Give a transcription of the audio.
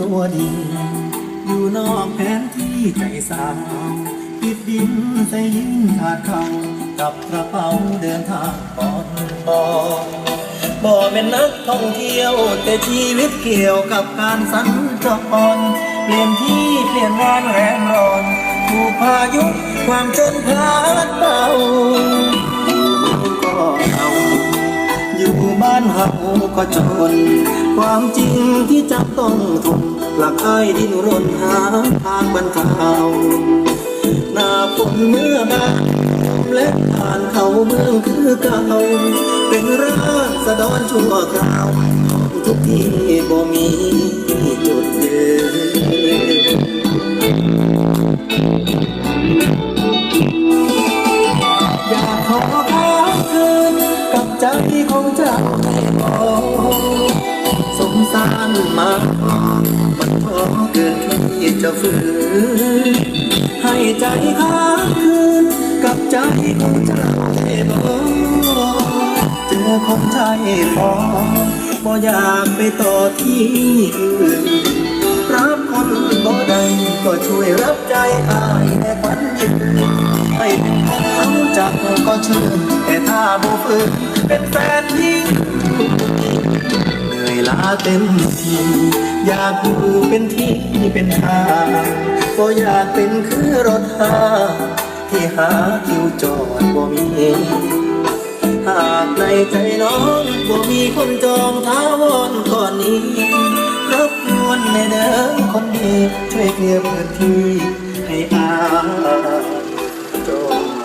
ตัวดี อยู่นอกแผนที่ใจสาวปิดดินใจยิ่งขาดเขากับกระเป๋าเดินทางปอนปอนบ่เป็นนักท่องเที่ยว แต่ชีวิตเกี่ยวกับการสัญจรเปลี่ยนที่เปลี่ยนงานแรงร้อนถูกพายุความจนพาดเบาอยู่ก็เอาอยู่บ้านเฮาก็จน ความจริงที่จะต้องทนหลักอ้ายดิ้นรนหาทางบรรเทาหน้าฝนเมื่อมาและผ่านเขาเมืองคือเก่าเป็นราษฎรชั่วคราวของทุกที่บ่มีจุดยืนอยากขอค้างคืนกับใจของเจ้าให้บอก สงสารมาพอมันพอเกินที่จะฝืนให้ใจค้างคืนกับใจของเจ้าให้บอกเจอคนใช่พอบ่อยากไปต่อที่อื่นรับคนบ่ได้ก็ช่วยรับใจอายแต่ควันยืนให้เป็นของเขาจักก็เชื่อแต่ถ้าบ่ฝืนเป็นแฟนยิ่ง ลาเต็มทีอยากอยู่เป็นที่เป็นทางก็อยากเป็นคือรถหาที่หาคิวจอดบ่มีหากในใจน้องบ่มีคนจองท้าวอนก่อนนี้รบกวนในเดิมคนดีช่วยเคลียร์พื้นที่ให้อาจง